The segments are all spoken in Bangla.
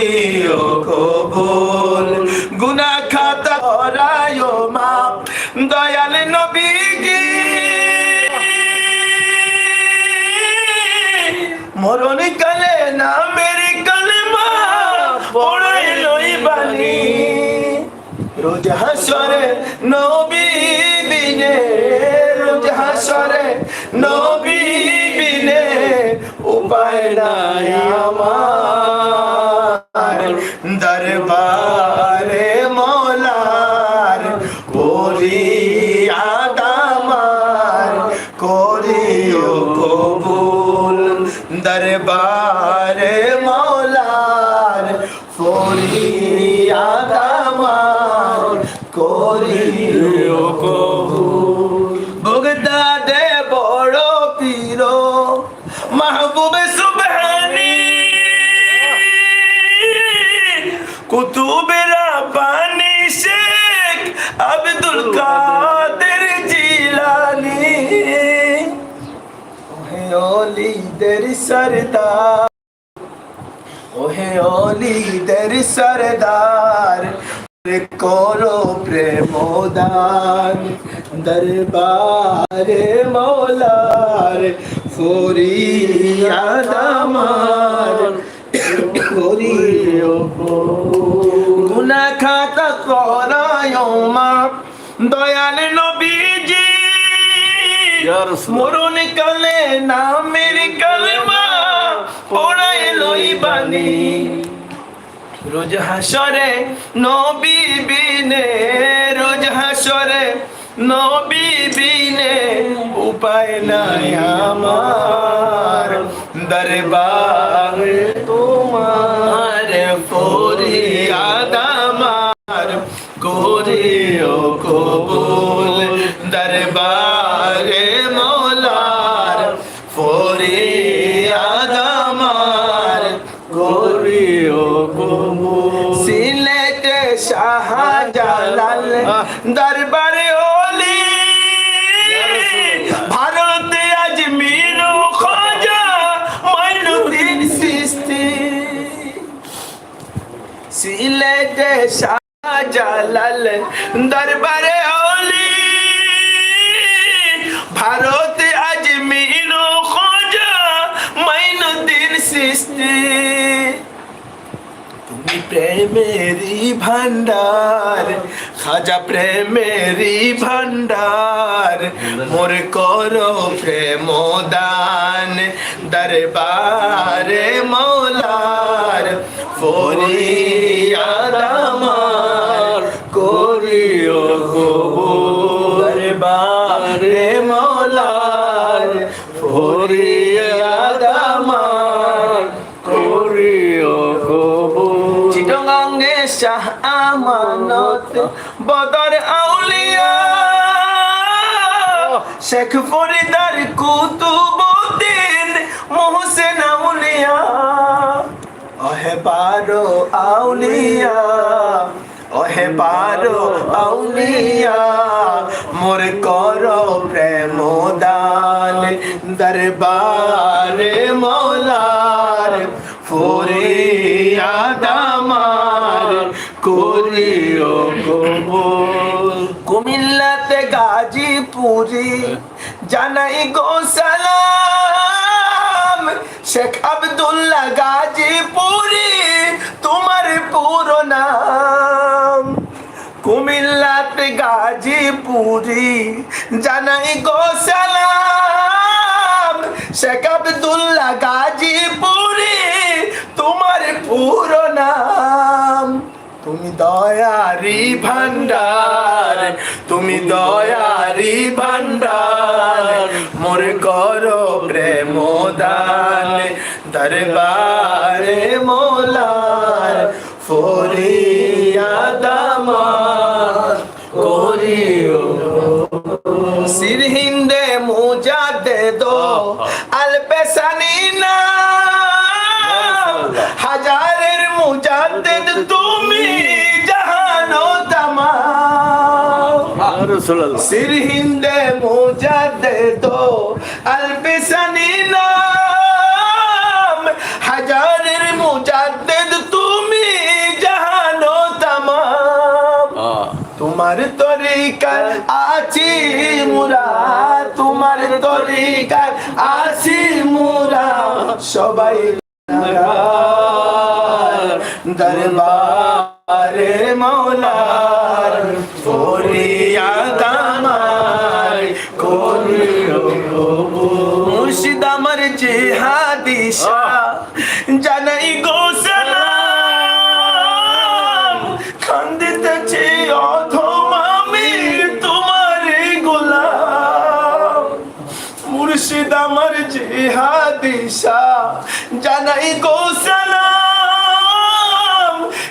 করিও কবুল। গুনা খাতা করায় মা দয়াল নবী মরণ কালে না মেরে কালেমা পড়াই লই বানি রোজ হাসরে নবী বিনে রোজ নবী বিনে উপায় নাই আমার। করিও কবুল। বগদাদে বড় পীর, মাহবুব সুবহানি। কুতুবে রাব্বানি শেখ আব্দুল কাদের জিলানি। ওহে অলিদের সরদার, ওহে অলিদের সরদার। করো প্রেমদান দরবারে মৌলার ফরিয়াদ আমার করিও গুনা খাতা করায় মা দয়াল নবীজি মরণ কালে নামের কালেমা পড়াই লইবানি রোজ হাসরে নবী রোজ হাসরে নবী উপায় নাই আমার। দরবার তোমার ফরিয়াদ আমার। করিও দরবারে ওলি ভারতে আজমির খাজা মাইনুদ্দিন সিস্তি। সিলেটে শাহজালাল দরবারে ওলি ভারতে আজমির খাজা মাইনুদ্দিন সিস্তি। তুমি প্রেমেরি ভান্ডার খাজা প্রেমেরি ভান্ডার মোর করো প্রেম দান দরবারে মৌলার ফরিয়াদ আমার। শাহ আমানত। বদর আউলিয়া, শেখ ফরিদার কুতুবুদ্দিন মোহসেন আউলিয়া। ওহে বারো আউলিয়া, ওহে বারো আউলিয়া, মোর কর প্রেম দান দরবারে। করিও কুমিল্লাতে গাজীপুরি জানাই গো সালাম। শেখ আব্দুল্লাহ গাজীপুরি, তোমার পুরো নাম। কুমিল্লাতে গাজীপুরি জানাই গো সালাম। শেখ আব্দুল্লাহ গাজীপুরি, তোমার পুরো দয়ারি ভান্ডার তুমি দয়ারি ভান্ডার মোর করো প্রেম দান দরবারে মোলার ফরিয়াদ সিরহিন্দে মুজাদে দো আলবিসানি নাম। হাজারের মুজাদ্দেদ তুমি জানো তামাম। তোমার তরিকার আছি মুরা তোমার তরিকার আছি মুরা। সবাই দরবার। মৌলার ফরিয়াদ আমায় করিও মুর্শিদ আমার জিহাদি শাহ। জানাই গো সালাম খান্দিতেছি অধম আমি তোমার গোলাম। মুর্শিদ আমার জিহাদি শাহ। জানাই গো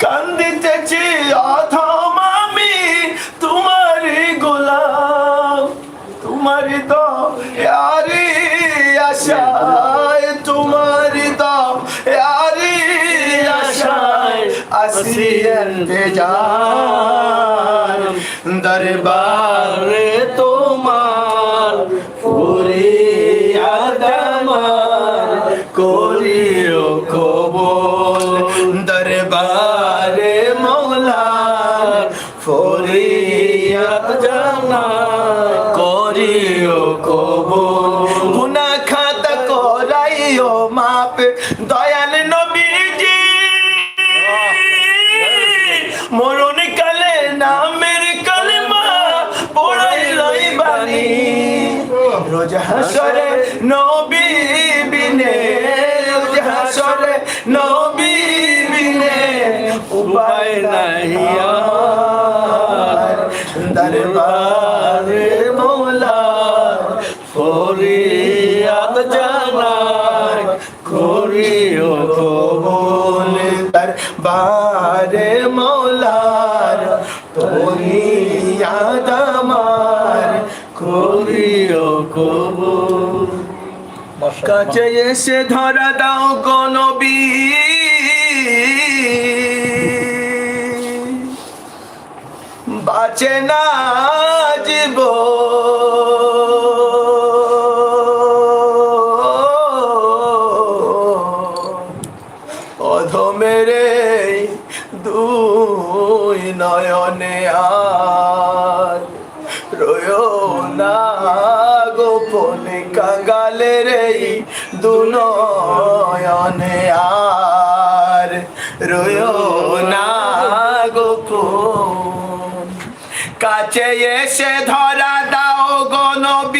কান্দিতেছি, অধম আমি তোমার গোলাম তোমার তো আশায় তোমার তো ইয়ারি আশায় আসিয়েন যান দরবারে তোমার রোজ হাসরে নবী বিনে, রোজ হাসরে নবী বিনে, উপায় নাই আর। দরবারে মৌলা ফরিয়াদ জানাই করিও কবুল। দরবারে মৌলার কাছে এসে ধরা দাও গনবী বাঁচে না জীব। অধমেরে দুই নয়নে আর কাছে এসে ধরা দাও গো বাঁচে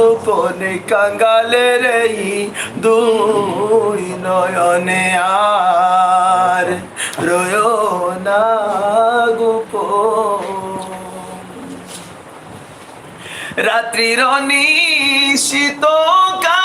গোপনে কাঙ্গালের এই দুই নয়নে আর রয় না গোপন। রাত্রির নিশীত কালে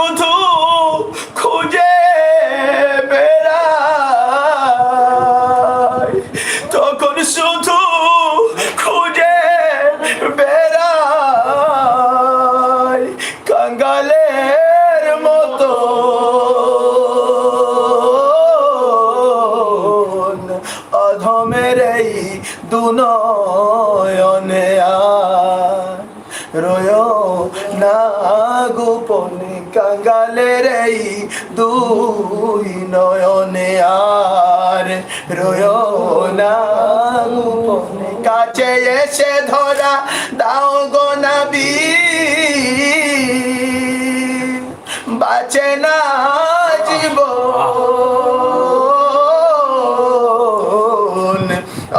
doing too. কাঙ্গালের এই দুই নয়নে আর রয় না কাছে এসে ধরা দাও গো নবী। বাঁচে না জীবন।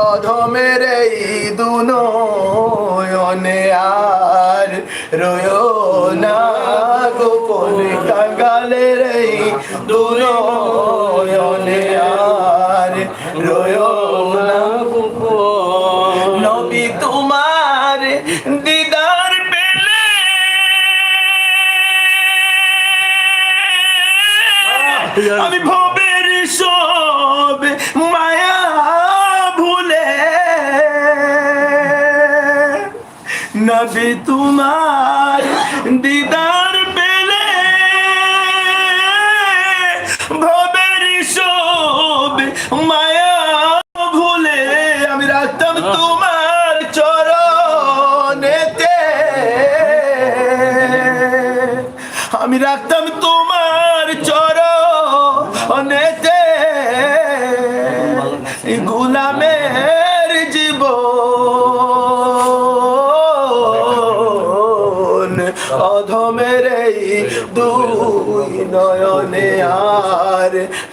অধমের এই দুনয়নে আর রয় দুনয়নে আর রয়ো না নবী তোমার দিদার পেলে। আমি ভবের সব মায়া ভুলে। নবী তোমার আমি রাখতাম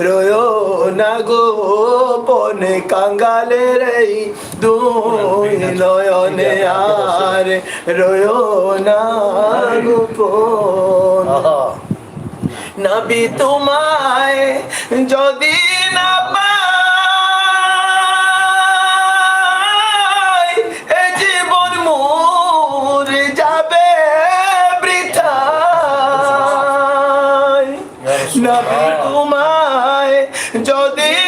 রয় না গোপনে কাঙ্গালের এই দুই নয়নে আর রয় না গোপন নবী তোমায় যদি না পাই এ জীবন মোর যাবে বৃথায়। নবী তোমায় যদি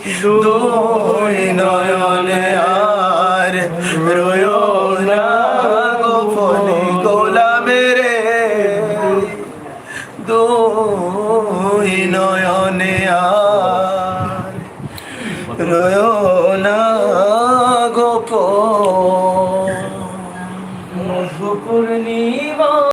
এই